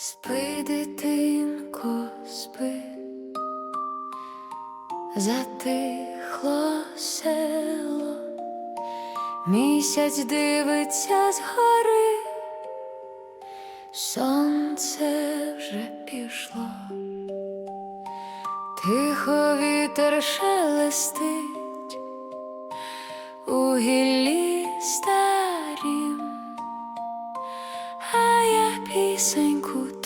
Спи, дитинко, спи, затихло село, місяць дивиться згори, сонце вже пішло, тихо вітер шелестить у гіллі старім. А я пісеньку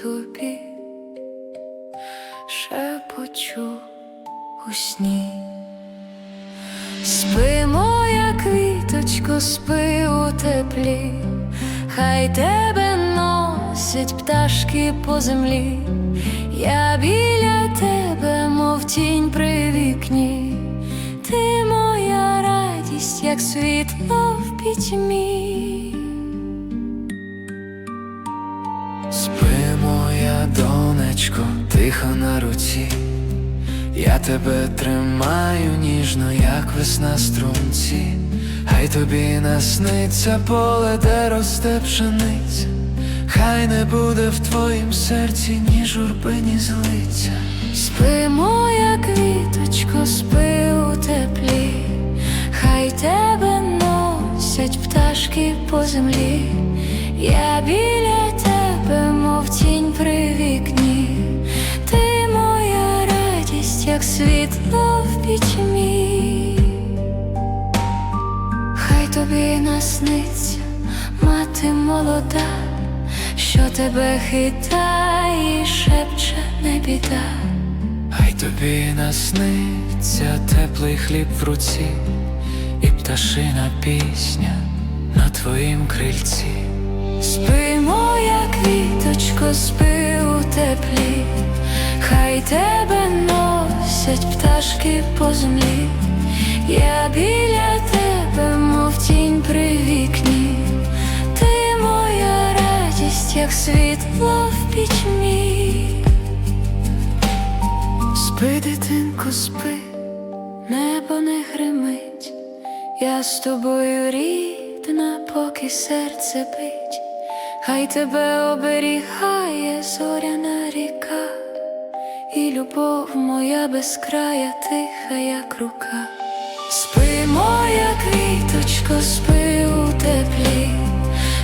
тобі шепочу у сні. Спи, моя квіточко, спи у теплі, хай тебе носять пташки по землі, я біля тебе, мов тінь при вікні, ти моя радість, як світло в пітьмі. Донечко, тихо на руці, я тебе тримаю ніжно, як весна струнці, хай тобі насниться поле, де росте пшениця, хай не буде в твоїм серці ні журби, ні злиця. Спи, моя квіточко, спи у теплі, хай тебе носять пташки по землі, я біля світло в пітьмі, хай тобі насниться мати молода, що тебе хитає, і шепче не біда. Хай тобі насниться теплий хліб в руці, і пташина пісня на твоїм крильці. Спи, моя квіточко, спи у теплі, хай тебе носять пташки по землі, я біля тебе, мов тінь при вікні, ти моя радість, як світло в пітьмі. Спи, дитинко, спи, небо не гримить, я з тобою рідна, поки серце бить, хай тебе оберігає зоряна ріка, і любов моя безкрая тиха, як рука. Спи, моя квіточко, спи у теплі,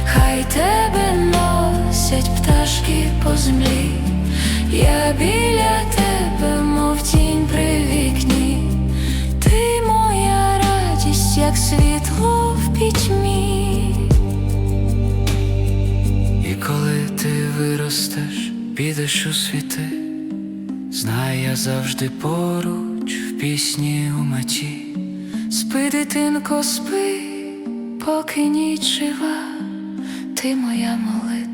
хай тебе носять пташки по землі, я біля тебе, мов тінь при вікні, ти моя радість, як світло в пітьмі. І коли ти виростеш, підеш у світи, знай я завжди поруч в пісні у меті. Спи, дитинко, спи, поки ніч жива, ти моя молитва.